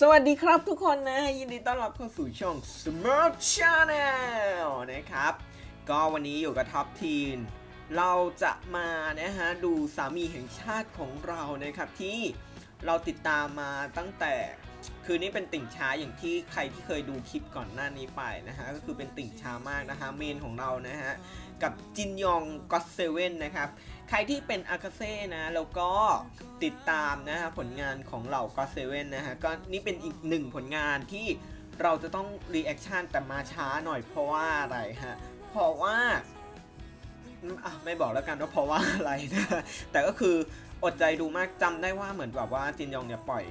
สวัสดีครับทุกคนนะ ยินดีต้อนรับเข้าสู่ช่อง Smart Channel นะครับ ก็วันนี้อยู่กับท็อปทีนเราจะมานะฮะ ดูสามีแห่งชาติของเรานะครับ ที่เราติดตามมาตั้งแต่ คือนี่เป็นติ่งช้าอย่างที่ใครที่เคยดูคลิปก่อนหน้านี้ไปนะฮะก็คือเป็นติ่งช้ามากนะฮะเมนของเรานะฮะกับจินยองก็เซเว่นนะครับใครที่เป็นอากาเซ่นะแล้วก็ติดตามนะฮะผลงานของเหล่าก็เซเว่นนะฮะก็นี่เป็นอีกหนึ่งผลงานที่เราจะต้องรีแอคชั่นแต่มาช้าหน่อยเพราะว่าอะไรฮะเพราะว่าอะไม่บอกแล้วกันว่าเพราะว่าอะไรนะแต่ก็คืออดใจดูมากจำได้ว่าเหมือนแบบว่าจินยองเนี่ยปล่อย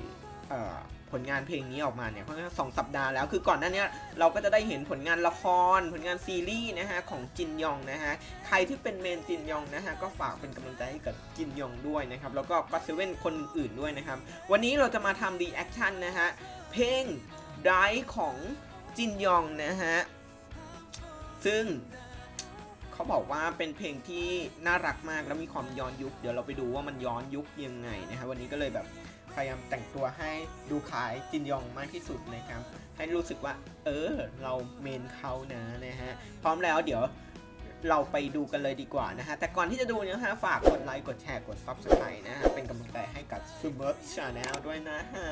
เอ่อ ผลงานเพลงนี้ออกมาเนี่ยค่อนข้างสองสัปดาห์แล้วคือก่อนหน้านี้เราก็จะได้เห็นผลงานละคร ผลงานซีรีส์นะฮะของจินยองนะฮะใครที่เป็นเมนจินยองนะฮะก็ฝากเป็นกำลังใจให้กับจินยองด้วยนะครับแล้วก็ก็เซเว่นคนอื่นด้วยนะครับวันนี้เราจะมาทำรีแอคชั่นนะฮะเพลง Die ของจินยองนะฮะซึ่งเขาบอกว่าเป็นเพลงที่น่ารักมากแล้วมีความย้อนยุค เดี๋ยวเราไปดูว่ามันย้อนยุคยังไงนะฮะวันนี้ก็เลยแบบ พยายามแต่งตัวให้ดูคล้ายจินยองมากที่สุดนะครับ ให้รู้สึกว่า เออ เราเมนเขานะนะฮะ พร้อมแล้วเดี๋ยวเราไปดูกันเลยดีกว่านะฮะ แต่ก่อนที่จะดูเนะฮะ ฝากกดไลค์ กดแชร์ กด Subscribe นะฮะ เป็นกำลังใจให้กับ s u b e r Channel ด้วยนะฮะ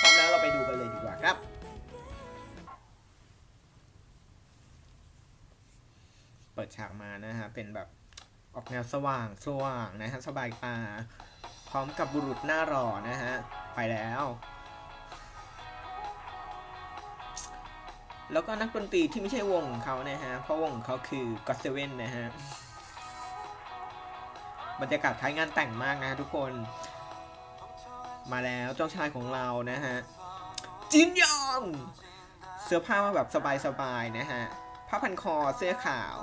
พร้อมแล้วเราไปดูกันเลยดีกว่าครับเปิดฉากมานะฮะ เป็นแบบออกแนวสว่างสว่างนะฮะ สบายตา ร้อมกับบุรุษหน้าหล่อนะฮะ ไปแล้ว แล้วก็นักดนตรีที่ไม่ใช่วงของเขานะฮะ เพราะวงของเขาคือ God Seven นะฮะ บรรยากาศคล้ายงานแต่งมากนะทุกคน มาแล้วเจ้าชายของเรานะฮะ จินยอง เสื้อผ้ามาแบบสบายๆนะฮะ ผ้าพันคอเสื้อขาว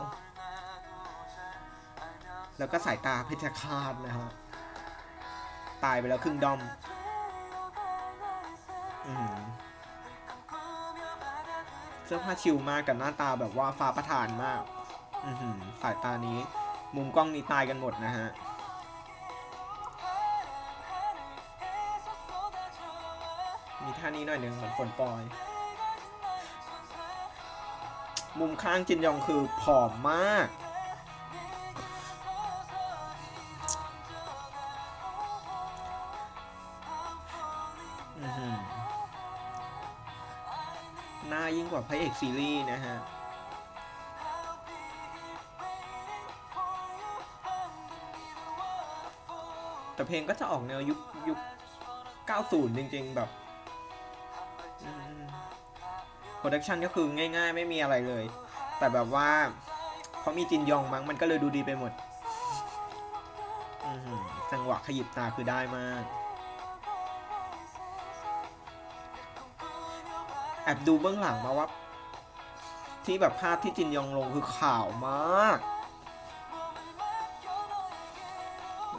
แล้วก็สายตาเพชรฆาตนะฮะ ตายไปแล้วครึ่งดอมอืมเสื้อผ้าชิลมากกับหน้าตาแบบว่าฟ้าประทานมาก อือหือสายตานี้ มุมกล้องนี้ตายกันหมดนะฮะมีท่านี้หน่อยหนึ่งเหมือนฝนปลอย มุมข้างจินยองคือผอมมาก หน้ายิ่งกว่าพระเอกซีรีส์นะฮะแต่เพลงก็จะออกแนวยุคยุค 90 จริง ๆ แบบโปรดักชันก็คือง่าย ๆ ไม่มีอะไรเลย แต่แบบว่าเพราะมีจินยองมั้งมันก็เลยดูดีไปหมด จังหวะขยิบตาคือได้มาก แอบดูเบื้องหลังมาว่า ที่แบบภาพที่จินยองลงคือข่าวมาก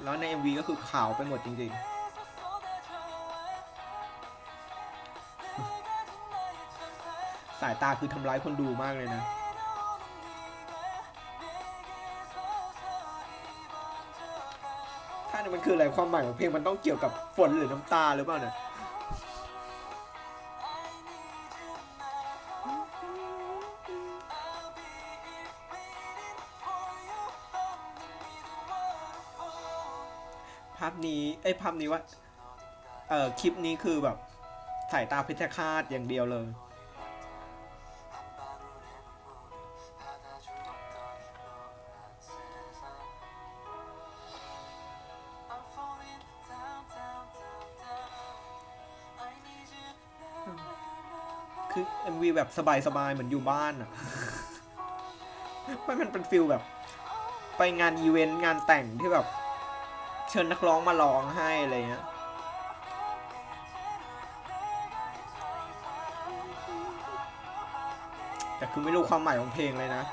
แล้วใน MV ก็คือข่าวไปหมดจริงๆสายตาคือทำร้ายคนดูมากเลยนะถ้านมันคืออะไรความหมายของเพลงมันต้องเกี่ยวกับฝนหรือน้ำตาหรือเปล่าเนี่ยาพนี้ไอ้ภาพนี้ว่าเอ่อคลิปนี้คือแบบสายตาพชรฆาตอย่างเดียวเลย คือ MV แบบสบายๆ เหมือนอยู่บ้านอะไม่มันเป็นฟิลแบบ ไปงานอีเวนต์ งานแต่งที่แบบ เชิญนักร้องมาร้องให้อะไรเงี้ยแต่คือไม่รู้ความหมายของเพลงเลยนะ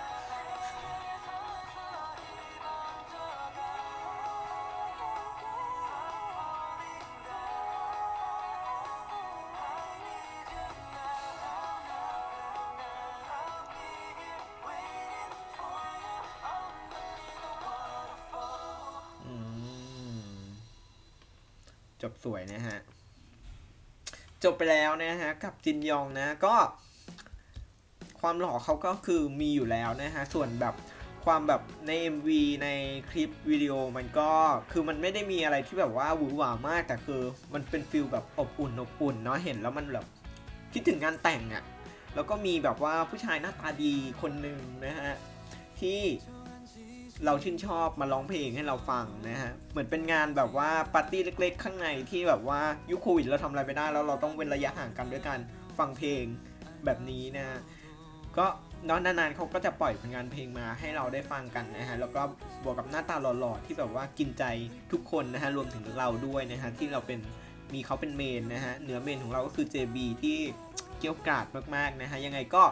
จบสวยนะฮะ จบไปแล้วนะฮะ กับจินยองนะก็ ความหล่อเขาก็คือมีอยู่แล้วนะฮะ ส่วนแบบความแบบใน MV ในคลิปวิดีโอมันก็คือมันไม่ได้มีอะไรที่แบบว่าหวือหวามาก แต่คือมันเป็นฟิลแบบอบอุ่นอบอุ่นเนาะเห็นแล้วมันแบบคิดถึงงานแต่งอะ่ะแล้วก็มีแบบว่าผู้ชายหน้าตาดีคนหนึ่งนะฮะ ที่ เราชื่นชอบมาร้องเพลงให้เราฟังนะฮะ เหมือนเป็นงานแบบว่าปาร์ตี้เล็ก ๆ ข้างในที่แบบว่ายุคโควิดเราทำอะไรไม่ได้แล้วเราต้องเว้นระยะห่างกันด้วยการฟังเพลงแบบนี้นะก็นองนานๆเขาก็จะปล่อยผลงานเพลงมาให้เราได้ฟังกันนะฮะ แล้วก็บวกกับหน้าตาหล่อๆที่แบบว่ากินใจทุกคนนะฮะ รวมถึงเราด้วยนะฮะ ที่เราเป็นมีเขาเป็นเมนนะฮะ เหนือเมนของเราก็คือ JB ที่เกี่ยวกราดมากๆนะฮะ ยังไงก็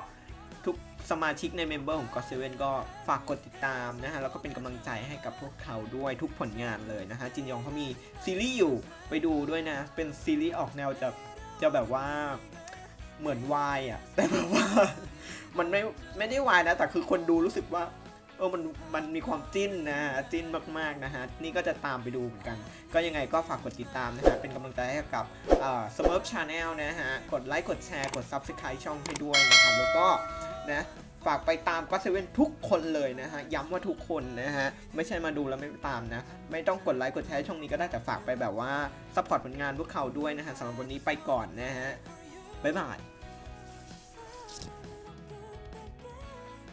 สมาชิกในเมมเบอร์ของ God 7ก็ฝากกดติดตามนะฮะแล้วก็เป็นกำลังใจให้กับพวกเขาด้วยทุกผลงานเลยนะฮะจินยองเขามีซีรีส์อยู่ไปดูด้วยนะ เป็นซีรีส์ออกแนวจะจะแบบว่าเหมือนวายอะแต่แบบว่ามันไม่ไม่ได้วายนะแต่คือคนดูรู้สึกว่า เออมันมันมีความจิ้นนะจิ้นมากๆนะฮะนี่ก็จะตามไปดูเหมือนกัน ก็ยังไงก็ฝากกดติดตามนะฮะเป็นกำลังใจให้กับเอ่อ Smurf Channel นะฮะกดไลค์กดแชร์กด Subscribe ช่องให้ด้วยนะครับแล้วก็นะฝากไปตามก็เซเว่นทุกคนเลยนะฮะ ย้ำว่าทุกคนนะฮะ ไม่ใช่มาดูแล้วไม่ตามนะ ไม่ต้องกดไลค์กดแชร์ช่องนี้ก็ได้แต่ฝากไปแบบว่าซัพพอร์ตผลงานพวกเขาด้วยนะฮะสำหรับวันนี้ไปก่อนนะฮะ บ๊ายบาย